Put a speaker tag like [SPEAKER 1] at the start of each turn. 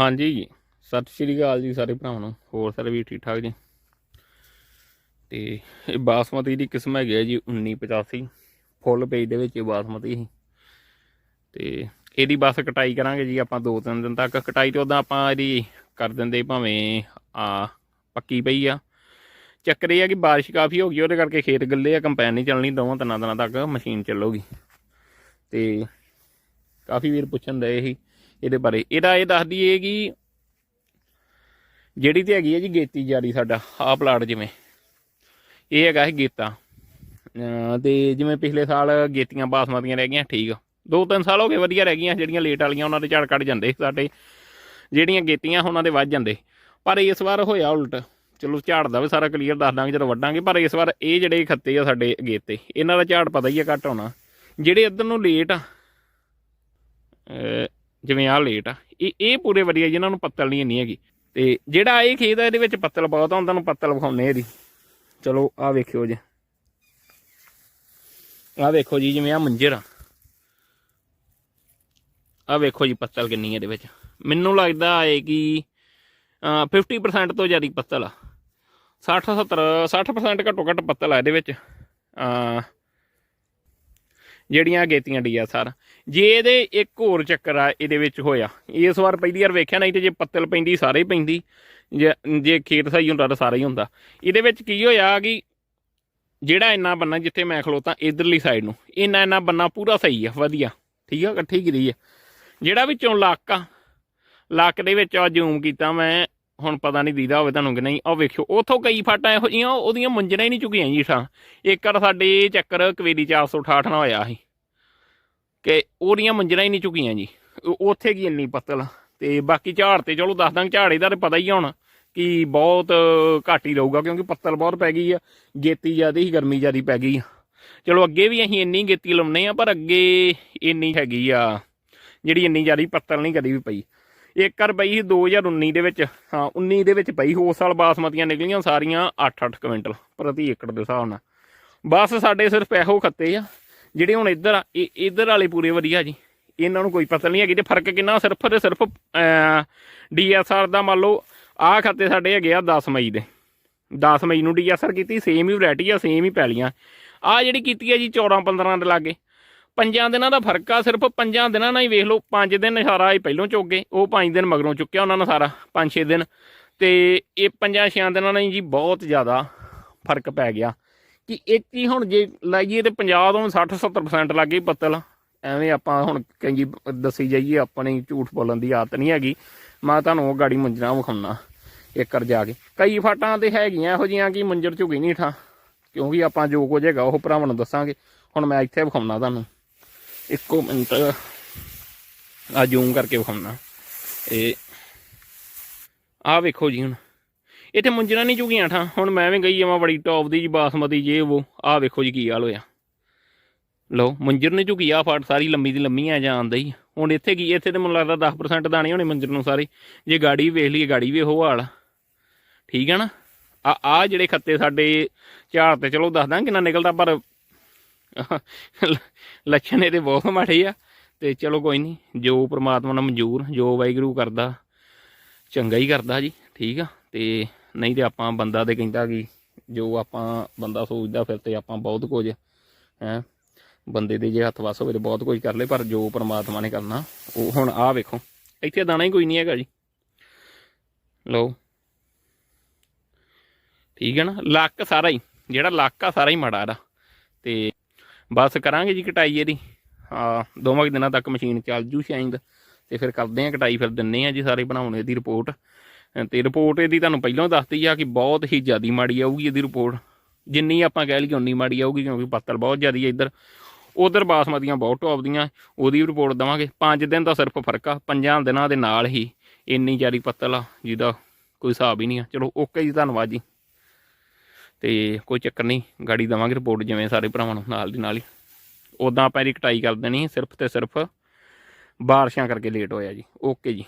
[SPEAKER 1] ਹਾਂਜੀ ਸਤਿ ਸ਼੍ਰੀ ਅਕਾਲ ਜੀ ਸਾਰੇ ਭਰਾਵਾਂ ਨੂੰ, ਹੋਰ ਸਾਰੇ ਵੀ ਠੀਕ ਠਾਕ ਜੀ? ਤੇ ਇਹ ਬਾਸਮਤੀ ਦੀ ਕਿਸਮ ਹੈਗੀ ਹੈ ਜੀ 1985 ਫੁੱਲ ਪੇਜ ਦੇ ਵਿੱਚ ਇਹ ਬਾਸਮਤੀ ਸੀ। ਤੇ ਇਹਦੀ ਬਸ ਕਟਾਈ ਕਰਾਂਗੇ ਜੀ ਆਪਾਂ ਦੋ ਤਿੰਨ ਦਿਨ ਤੱਕ। ਕਟਾਈ ਤੇ ਉਦਾਂ ਆਪਾਂ ਇਹਦੀ ਕਰ ਦਿੰਦੇ ਭਾਵੇਂ, ਆ, ਪੱਕੀ ਪਈ ਆ। ਚੱਕਰ ਇਹ ਆ ਕਿ ਬਾਰਿਸ਼ ਕਾਫੀ ਹੋ ਗਈ, ਉਹਦੇ ਕਰਕੇ ਖੇਤ ਗੱਲੇ ਆ, ਕੰਪੈਨ ਨਹੀਂ ਚੱਲਣੀ ਦੋਵਾਂ ਤਿੰਨਾਂ ਦਿਨਾਂ ਤੱਕ, ਮਸ਼ੀਨ ਚੱਲੂਗੀ। ਤੇ ਕਾਫੀ ਵੀਰ ਪੁੱਛਣ ਰਹੇ ਸੀ ਇਹਦੇ ਬਾਰੇ। ਇਹਦਾ ਇਹ ਦੱਸਦੀ ਏ ਕਿ ਜਿਹੜੀ ਤੇ ਹੈਗੀ ਹੈ ਜੀ ਗੇਤੀ ਜਾਰੀ ਸਾਡਾ ਆ ਪਲਾਟ ਜਿਵੇਂ। ਇਹ ਹੈਗਾ ਹੈ ਗੇਤਾ। ਅਹ ਤੇ ਜਿਵੇਂ ਪਿਛਲੇ ਸਾਲ ਗੇਤੀਆਂ ਬਾਸਮਤੀਆਂ ਰਹਿ ਗਈਆਂ, ਠੀਕ। ਦੋ ਤਿੰਨ ਸਾਲ ਹੋ ਗਏ ਵਧੀਆ ਰਹਿ ਗਈਆਂ, ਜਿਹੜੀਆਂ ਲੇਟ ਵਾਲੀਆਂ ਉਹਨਾਂ ਦੇ ਝੜ ਕੱਢ ਜਾਂਦੇ ਸਾਡੇ। ਜਿਹੜੀਆਂ ਗੇਤੀਆਂ ਉਹਨਾਂ ਦੇ ਵੱਧ ਜਾਂਦੇ। ਪਰ ਇਸ ਵਾਰ ਹੋਇਆ ਉਲਟ। ਚਲੋ ਝਾੜ ਦਾ ਵੀ ਸਾਰਾ ਕਲੀਅਰ ਦੱਸ ਦਾਂਗੇ, ਜਦੋਂ ਵੱਢਾਂਗੇ ਪਰ ਇਸ ਵਾਰ ਇਹ ਜਿਹੜੇ ਖੱਤੇ ਆ ਸਾਡੇ ਗੇਤੇ, ਇਹਨਾਂ ਦਾ ਝਾੜ ਪਤਾ ਹੀ ਆ ਘੱਟ ਹੋਣਾ ਜਿਹੜੇ ਇੱਧਰ ਨੂੰ ਲੇਟ ਆ ਜਿਵੇਂ ਆਹ ਲੇਟ ਆ। ਇਹ ਇਹ ਪੂਰੇ ਵਧੀਆ ਜਿਨ੍ਹਾਂ ਨੂੰ ਪੱਤਲ ਨਹੀਂ ਇੰਨੀ ਹੈਗੀ। ਤੇ ਜਿਹੜਾ ਇਹ ਖੇਤ ਆ, ਇਹਦੇ ਵਿੱਚ ਪੱਤਲ ਬਹੁਤ ਆ ਹੁਣ ਤੁਹਾਨੂੰ ਪੱਤਲ ਵਿਖਾਉਣੇ ਇਹਦੀ। ਚਲੋ, ਆਹ ਵੇਖਿਓ ਜੀ। ਆਹ ਵੇਖੋ ਜੀ, ਜਿਵੇਂ ਆ ਮੰਜਰ ਆ। ਆਹ ਵੇਖੋ ਜੀ, ਪੱਤਲ ਕਿੰਨੀ ਹੈ ਇਹਦੇ ਵਿੱਚ। ਮੈਨੂੰ ਲੱਗਦਾ ਹੈ ਕਿ, ਅਹ 50% ਤੋਂ ਜ਼ਿਆਦਾ ਪੱਤਲ ਆ। 60 70 60% ਘੱਟੋ ਘੱਟ ਪੱਤਲ ਆ ਇਹਦੇ ਵਿੱਚ। ਅਹ ਜਿਹੜੀਆਂ ਗੇਤੀਆਂ ਡੀਐਸਆਰ ਜੇ ਇਹਦੇ ਇੱਕ ਹੋਰ ਚੱਕਰ ਆ, ਇਹਦੇ ਵਿੱਚ ਹੋਇਆ। ਇਸ ਵਾਰ ਪਹਿਲੀ ਵਾਰ ਵੇਖਿਆ, ਨਹੀਂ ਤੇ ਜੇ ਪੱਤਲ ਪੈਂਦੀ, ਸਾਰੇ ਹੀ ਪੈਂਦੀ। ਜੇ ਜੇ ਖੇਤ ਸਹੀ ਹੁੰਦਾ ਤਾਂ ਸਾਰਾ ਹੀ ਹੁੰਦਾ। ਇਹਦੇ ਵਿੱਚ ਕੀ ਹੋਇਆ ਕਿ ਜਿਹੜਾ ਇੰਨਾ ਬੰਨਾ ਜਿੱਥੇ ਮੈਂ ਖਲੋਤਾ, ਇਧਰਲੀ ਸਾਈਡ ਨੂੰ, ਇੰਨਾ ਇੰਨਾ ਬੰਨਾ ਪੂਰਾ ਸਹੀ ਆ, ਵਧੀਆ। ਠੀਕ ਆ, ਇਕੱਠੀ ਗਿਰੀ ਆ। ਜਿਹੜਾ ਵਿੱਚੋਂ ਲੱਕ ਆ, ਲੱਕ ਦੇ ਵਿੱਚ ਆ ਜ਼ੂਮ ਕੀਤਾ ਮੈਂ ਹੁਣ ਪਤਾ ਨਹੀਂ ਦੀਦਾ ਹੋਵੇ ਤੁਹਾਨੂੰ ਕਿ ਨਹੀਂ। ਆਹ ਵੇਖਿਓ, ਉਥੋਂ ਕਈ ਫਾਟਾਂ ਇਹੋ ਜਿਹੀਆਂ, ਉਹਦੀਆਂ ਮੰਜਣਾ ਹੀ ਨਹੀਂ ਚੁੱਕੀਆਂ ਜੀ ਠਾਂ ਇੱਕ ਵਾਰ ਸਾਡੇ ਚੱਕਰ ਕਵੇਰੀ 468 ਨਾਲ ਹੋਇਆ ਸੀ ਕਿ ਉਹਦੀਆਂ ਮੰਜਣਾ ਹੀ ਨਹੀਂ ਚੁੱਕੀਆਂ ਜੀ। ਉੱਥੇ ਕੀ ਇੰਨੀ ਪੱਤਲ? ਤੇ ਬਾਕੀ ਝਾੜ ਤੇ ਚਲੋ ਦੱਸ ਦਾਂਗੇ, ਝਾੜ ਇਹਦਾ ਤੇ ਪਤਾ ਹੀ ਹੋਣਾ ਕਿ ਬਹੁਤ ਘੱਟ ਹੀ ਰਹੂਗਾ, ਕਿਉਂਕਿ ਪੱਤਲ ਬਹੁਤ ਪੈ ਗਈ ਆ। ਗੇਤੀ ਜ਼ਿਆਦਾ ਹੀ, ਗਰਮੀ ਜ਼ਿਆਦਾ ਪੈ ਗਈ ਆ। ਚਲੋ ਅੱਗੇ ਵੀ ਅਸੀਂ ਇੰਨੀ ਗੇਤੀ ਲਾਉਨੇ ਆ ਪਰ ਅੱਗੇ ਇੰਨੀ ਹੈਗੀ ਆ, ਜਿਹੜੀ ਇੰਨੀ ਜ਼ਿਆਦਾ ਪੱਤਲ ਨਹੀਂ ਕਦੀ ਵੀ ਪਈ। ਇੱਕ ਵਾਰ ਪਈ ਸੀ 2019 ਦੇ ਵਿੱਚ, ਹਾਂ 19 ਦੇ ਵਿੱਚ ਪਈ ਉਸ ਸਾਲ ਬਾਸਮਤੀਆਂ ਨਿਕਲੀਆਂ ਸਾਰੀਆਂ 8-8 ਕੁਇੰਟਲ ਪ੍ਰਤੀ ਏਕੜ ਦੇ ਹਿਸਾਬ ਨਾਲ। ਬਸ ਸਾਡੇ ਸਿਰਫ ਇਹੋ ਖੱਤੇ ਆ, ਜਿਹੜੇ ਹੁਣ ਇੱਧਰ ਆ ਇਹ ਇੱਧਰ ਵਾਲੇ ਪੂਰੇ ਵਧੀਆ ਜੀ। ਇਹਨਾਂ ਨੂੰ ਕੋਈ ਪਤਾ ਨਹੀਂ ਹੈਗੀ ਤੇ ਫ਼ਰਕ ਕਿੰਨਾ ਸਿਰਫ ਤੇ ਸਿਰਫ ਡੀਐਸਆਰ ਦਾ ਮੰਨ ਲਓ, ਆਹ ਖੱਤੇ ਸਾਡੇ ਹੈਗੇ ਆ 10 ਮਈ ਦੇ। 10 ਮਈ ਨੂੰ ਡੀਐਸਆਰ ਕੀਤੀ ਸੇਮ ਹੀ ਵੈਰਾਈਟੀ ਆ ਸੇਮ ਹੀ ਪੈਲੀਆਂ। ਆ ਜਿਹੜੀ ਕੀਤੀ ਹੈ ਜੀ 14 15 ਦੇ ਲਾਗੇ। ਪੰਜਾਂ ਦਿਨਾਂ ਦਾ ਫ਼ਰਕ ਆ, ਸਿਰਫ ਪੰਜਾਂ ਦਿਨਾਂ ਨਾਲ ਹੀ ਵੇਖ ਲਓ, ਪੰਜ ਦਿਨ ਸਾਰਾ ਇਹ ਪਹਿਲੋਂ ਚੁੱਕ ਗਏ, ਉਹ ਪੰਜ ਦਿਨ ਮਗਰੋਂ ਚੁੱਕਿਆ ਉਹਨਾਂ ਨੇ ਸਾਰਾ, ਪੰਜ ਛੇ ਦਿਨ। ਤੇ ਇਹ ਪੰਜਾਂ ਛਿਆਂ ਦਿਨਾਂ ਨਾਲ ਹੀ ਜੀ ਬਹੁਤ ਜ਼ਿਆਦਾ ਫ਼ਰਕ ਪੈ ਗਿਆ। ਕਿ ਇੱਕ ਹੀ ਹੁਣ ਜੇ ਲਾਈਏ ਤੇ 50 ਤੋਂ 60 70% ਗਈ ਪੱਤਲ ਐਵੇਂ ਆਪਾਂ ਹੁਣ ਕਈ ਦੱਸੀ ਜਾਈਏ, ਆਪਣੇ ਝੂਠ ਬੋਲਣ ਦੀ ਆਦਤ ਨਹੀਂ ਹੈਗੀ। ਮੈਂ ਤੁਹਾਨੂੰ ਉਹ ਗਾੜੀ ਮੰਜਣਾ ਵਿਖਾਉਣਾ, ਇੱਕ ਕਰ ਜਾ ਕੇ। ਕਈ ਫਾਟਾਂ ਤੇ ਹੈਗੀਆਂ, ਇਹੋ ਜੀਆਂ ਕਿ ਮੰਜਰ ਝੁਕੀ ਨਹੀਂ ਠਾ। ਕਿਉਂਕਿ ਆਪਾਂ ਜੋ ਕੁਝ ਹੈਗਾ, ਉਹ ਭਰਾਵਾਂ ਨੂੰ ਦੱਸਾਂਗੇ। ਹੁਣ ਮੈਂ ਇੱਥੇ ਵਿਖਾਉਣਾ ਤੁਹਾਨੂੰ। ਇੱਕੋ ਮਿੰਟ ਆ ਜ਼ੂਮ ਕਰਕੇ ਵਿਖਾਉਣਾ। ਇਹ ਆ ਵੇਖੋ ਜੀ ਹੁਣ। ਇੱਥੇ ਮੁੰਜਣਾ ਨਹੀਂ ਝੁਕੀਆਂ ਠਾਂ। ਹੁਣ ਮੈਂ ਵੀ ਗਈ ਆਵਾਂ ਬੜੀ ਟੌਪ ਦੀ ਜੀ, ਬਾਸਮਤੀ ਜੇ ਉਹ। ਆ ਵੇਖੋ ਜੀ ਕੀ ਹਾਲ ਹੋਇਆ। ਲਓ, ਮੁੰਜਰ ਨੇ ਝੁਕੀ ਆ ਫਾਟ ਸਾਰੀ ਲੰਮੀ ਦੀ ਲੰਮੀ ਆ ਜਾਂਦਾ ਹੀ। ਹੁਣ ਇੱਥੇ ਕੀ, ਇੱਥੇ ਤੇ ਮੈਨੂੰ ਲੱਗਦਾ 10% ਦਾਣੇ ਹੋਣੇ ਮੁੰਜਰ ਨੂੰ ਸਾਰੇ। ਜੇ ਗਾੜੀ ਵੇਖ ਲਈਏ, ਗਾੜੀ ਵੀ ਉਹ ਹਾਲ। ਠੀਕ ਹੈ ਨਾ? ਆ ਆ ਜਿਹੜੇ ਖੱਤੇ ਸਾਡੇ ਝਾੜ ਤੇ, ਚਲੋ ਦੱਸਦਾ ਕਿੰਨਾ ਨਿਕਲਦਾ, ਪਰ ਲੱਛਣ ਇਹਦੇ ਬਹੁਤ ਮਾੜੇ ਆ। ਤੇ ਚਲੋ ਕੋਈ ਨਹੀਂ ਜੋ ਪ੍ਰਮਾਤਮਾ ਨਾਲ ਮਨਜ਼ੂਰ, ਜੋ ਵਾਹਿਗੁਰੂ ਕਰਦਾ, ਚੰਗਾ ਹੀ ਕਰਦਾ ਜੀ, ਠੀਕ ਆ। ਤੇ ਨਹੀਂ ਤੇ ਆਪਾਂ ਬੰਦਾ ਤੇ ਕਹਿੰਦਾ ਕਿ ਜੋ ਆਪਾਂ ਬੰਦਾ ਸੋਚਦਾ ਫਿਰ ਤੇ ਆਪਾਂ ਬਹੁਤ ਕੁਝ, ਹੈ, ਬੰਦੇ ਦੇ ਜੇ ਹੱਥ ਵਸ ਹੋਵੇ ਤੇ ਬਹੁਤ ਕੁਝ ਕਰ ਲੇ ਪਰ ਜੋ ਪ੍ਰਮਾਤਮਾ ਨੇ ਕਰਨਾ, ਉਹ ਹੁਣ ਆਹ ਵੇਖੋ, ਇੱਥੇ ਦਾਣਾ ਹੀ ਕੋਈ ਨਹੀਂ ਹੈਗਾ ਜੀ। ਲਓ। ਠੀਕ ਹੈ ਨਾ, ਲੱਕ ਸਾਰਾ ਹੀ, ਜਿਹੜਾ ਲੱਕ ਆ ਸਾਰਾ ਹੀ ਮਾੜਾ ਇਹਦਾ। ਤੇ ਬਸ ਕਰਾਂਗੇ ਜੀ ਕਟਾਈ ਇਹਦੀ। ਹਾਂ, ਦੋਵਾਂ ਕੁ ਦਿਨਾਂ ਤੱਕ ਮਸ਼ੀਨ ਚੱਲ ਜੂ ਸ਼ਾਇਦ। ਤੇ ਫਿਰ ਕਰਦੇ ਆ ਕਟਾਈ, ਫਿਰ ਦਿੰਨੇ ਆ ਜੀ ਸਾਰੇ ਬਣਾਉਣੇ ਦੀ ਰਿਪੋਰਟ ਤੇ ਰਿਪੋਰਟ ਇਹਦੀ ਤੁਹਾਨੂੰ ਪਹਿਲਾਂ ਦੱਸਤੀ ਆ ਕਿ ਬਹੁਤ ਹੀ ਜ਼ਿਆਦੀ ਮਾੜੀ ਆਊਗੀ ਇਹਦੀ ਰਿਪੋਰਟ ਜਿੰਨੀ ਆਪਾਂ ਕਹਿ ਲਈਏ, ਉਨੀ ਮਾੜੀ ਆਊਗੀ, ਕਿਉਂਕਿ ਪੱਤਲ ਬਹੁਤ ਜ਼ਿਆਦੀ ਹੈ ਇੱਧਰ। ਉਧਰ ਬਾਸਮਤੀਆਂ ਬਹੁਤ ਟੌਪ ਦੀਆਂ, ਉਹਦੀ ਵੀ ਰਿਪੋਰਟ ਦਵਾਂਗੇ। 5 ਦਿਨ ਦਾ ਸਿਰਫ ਫ਼ਰਕ ਆ, ਪੰਜਾਂ ਦਿਨਾਂ ਦੇ ਨਾਲ ਹੀ ਇੰਨੀ ਜ਼ਿਆਦੀ ਪੱਤਲ ਆ, ਜਿਹਦਾ ਕੋਈ ਹਿਸਾਬ ਹੀ ਨਹੀਂ ਆ। ਚਲੋ ਓਕੇ ਜੀ, ਧੰਨਵਾਦ ਜੀ। ਤੇ ਕੋਈ ਚੱਕਰ ਨਹੀਂ, ਗਾੜੀ ਦਵਾਂਗੇ ਰਿਪੋਰਟ ਜਿਵੇਂ ਸਾਰੇ ਭਰਾਵਾਂ ਨੂੰ ਨਾਲ ਦੀ ਨਾਲ ਹੀ। ਉਦਾਂ ਆਪਾਂ ਇਹਦੀ ਕਟਾਈ ਕਰ ਦੇਣੀ, ਸਿਰਫ ਤੇ ਸਿਰਫ ਬਾਰਿਸ਼ਾਂ ਕਰਕੇ ਲੇਟ ਹੋਇਆ ਜੀ। ਓਕੇ ਜੀ।